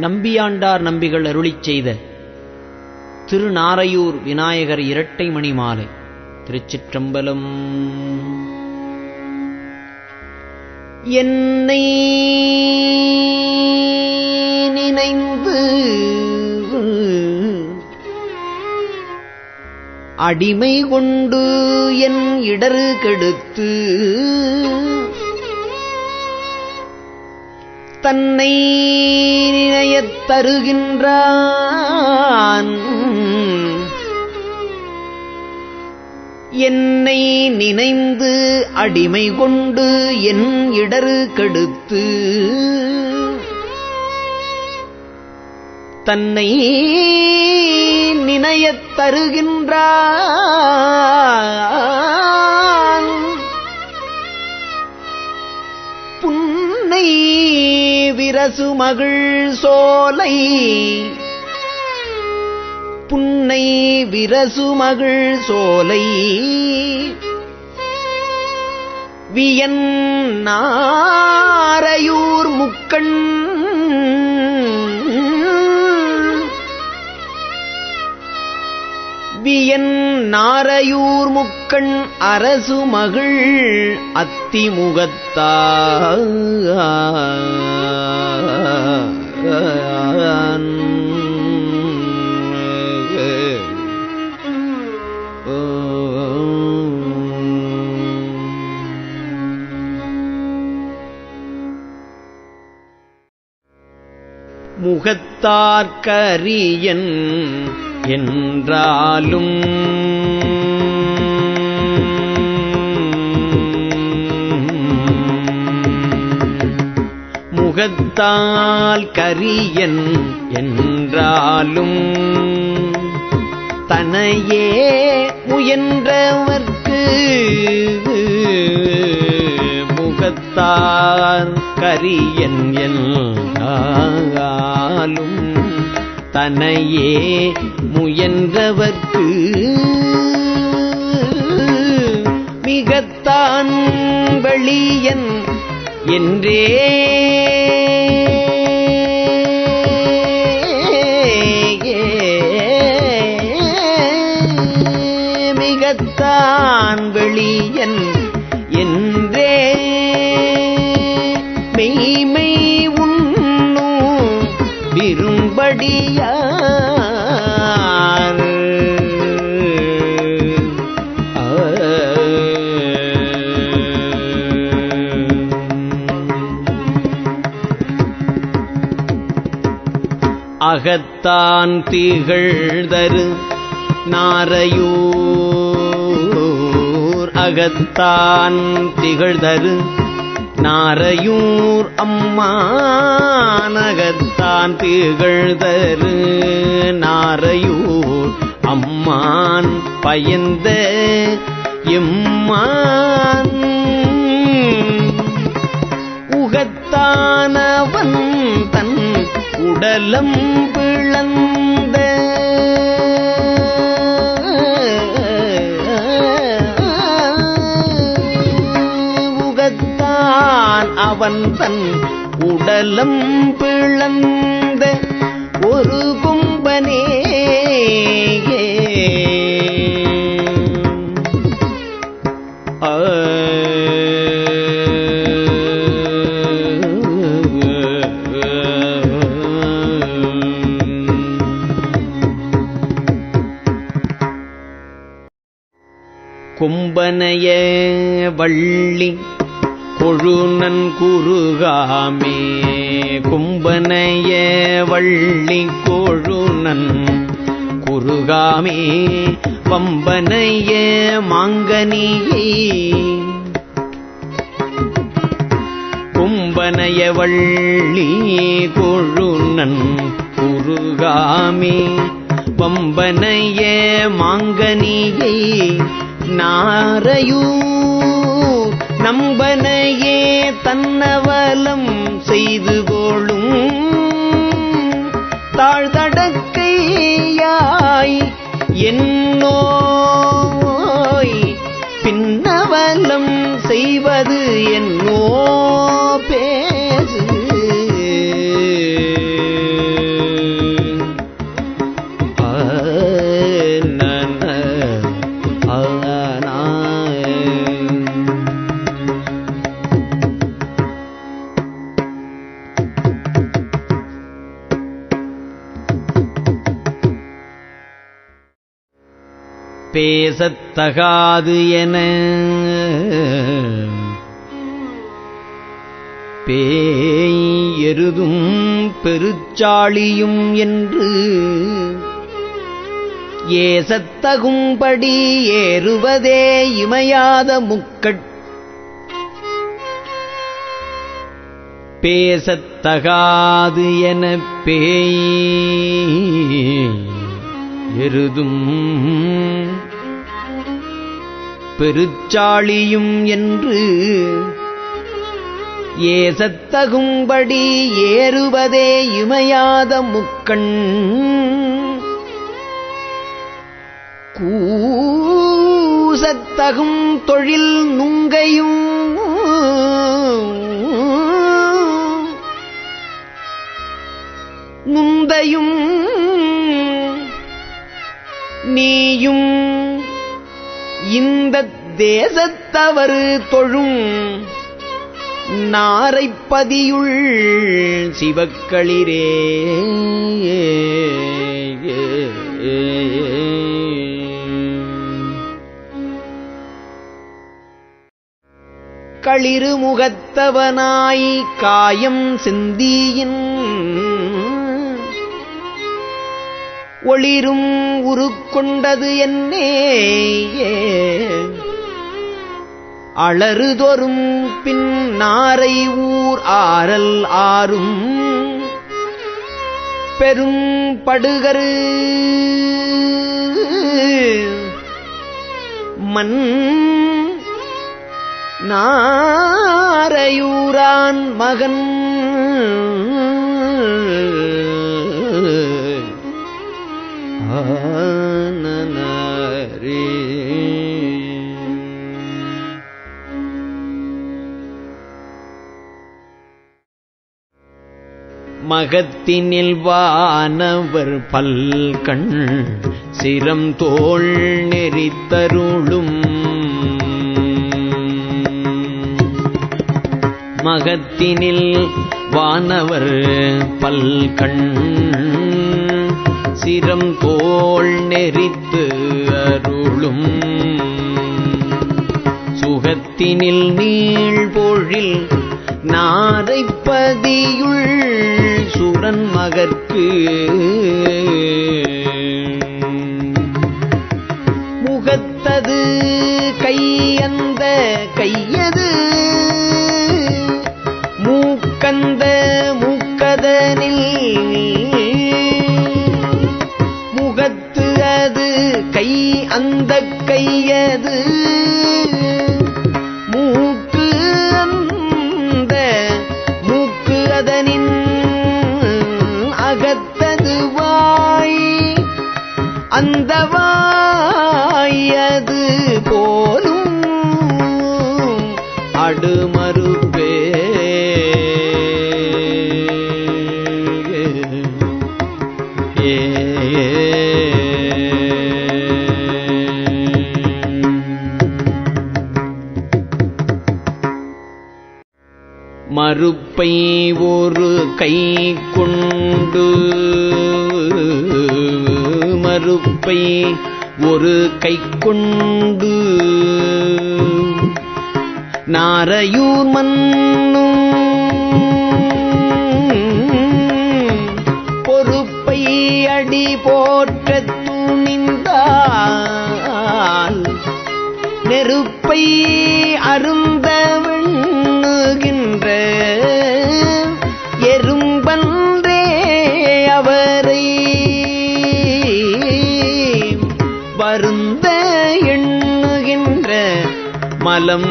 நம்பியாண்டார் நம்பிகள் அருளிச் செய்த திருநாரையூர் விநாயகர் இரட்டை மணி மாலை திருச்சிற்றம்பலம். என்னை நினைந்து அடிமை கொண்டு என் இடரு கெடுத்து தன்னை நினையத் தருகின்றான். என்னை நினைந்து அடிமை கொண்டு என் இடரு கெடுத்து தன்னை நினையத் தருகின்றான். விரசு சோலை. புன்னை விரசுமகிழ் சோலை. வியன் நாரையூர் முக்கண் வியன் நாரையூர் முக்கண் அரசு மகிழ் அத்திமுகத்தான் முகத்தார்க்கரியன் என்றாலும் முகத்தால் கரியன் என்றாலும் தனையே முயன்றவர்க்கு முகத்தார் கரியன் என்றாலும் தனையே முயன்றவர்க்கு மிகத்தான் வழியன் என்றே. மிகத்தான் வெளியன் என்றே. மெய்மை உண்ணும் விரும்படியா அகத்தான் திகழ்தரு நாரையூர் அகத்தான் திகழ்தரு நாரையூர் அம்மானகத்தான் திகழ்தரு நாரையூர் அம்மான் பயந்த எம்மான் உகத்தான உடலம் பிளந்த உகத்தான் அவன் தன் உடலம் பிளந்த ஒரு கும்பனே கொம்பனைய வள்ளி கொழுநன் குருகாமே கும்பனைய வள்ளி கொழுநன் குருகாமே பம்பனைய மாங்கனியை. கும்பனைய வள்ளி கொழுநன் குருகாமே பம்பனைய மாங்கனியை. நாரையூர் நம்பனையே தன்னவலம் செய்து கொளும். தாழ்தடக்கையாய் என்னோய் பின்னவலம் செய்வது என்னோ பேசத்தகாது என. பேய் எருதும் பெருச்சாளியும் என்று. ஏசத்தகும்படி ஏறுவதே இமையாத முக்கட். பேசத்தகாது என பேய் எருதும் பெருச்சாளியும் என்று ஏசத்தகும்படி ஏறுவதே இமையாத முக்கண். கூசத்தகும் தொழில் நுங்கையும் நுந்தையும் நீயும் இந்த தேசத்தவரு தொழும் நாரைப்பதியுள் சிவக்களிரே. களிறு முகத்தவனாய் காயம் சிந்தியின் ஒளிரும் உருக்கொண்டது என்னே அளறுதொரும் பின் நாரை ஊர் ஆரல் ஆறும். பெரும் படுகரு. மண் நாரையூரான் மகன். மகத்தினில் வானவர் பல்கண் சிரம் தோல் நெறித்தருளும். மகத்தினில் வானவர் பல்கண் சிரம் தோல் நெறித்து அருளும். சுகத்தினில் நீழ்பொழில் நாரைப்பதியுள் மகற்கு மறுப்பை ஒரு கை கொண்டு மறுப்பை ஒரு கை கொண்டு. நாரையூர் மன்னும் பொறுப்பை அடி போற்ற துணிந்தால் நெருப்பை மலம்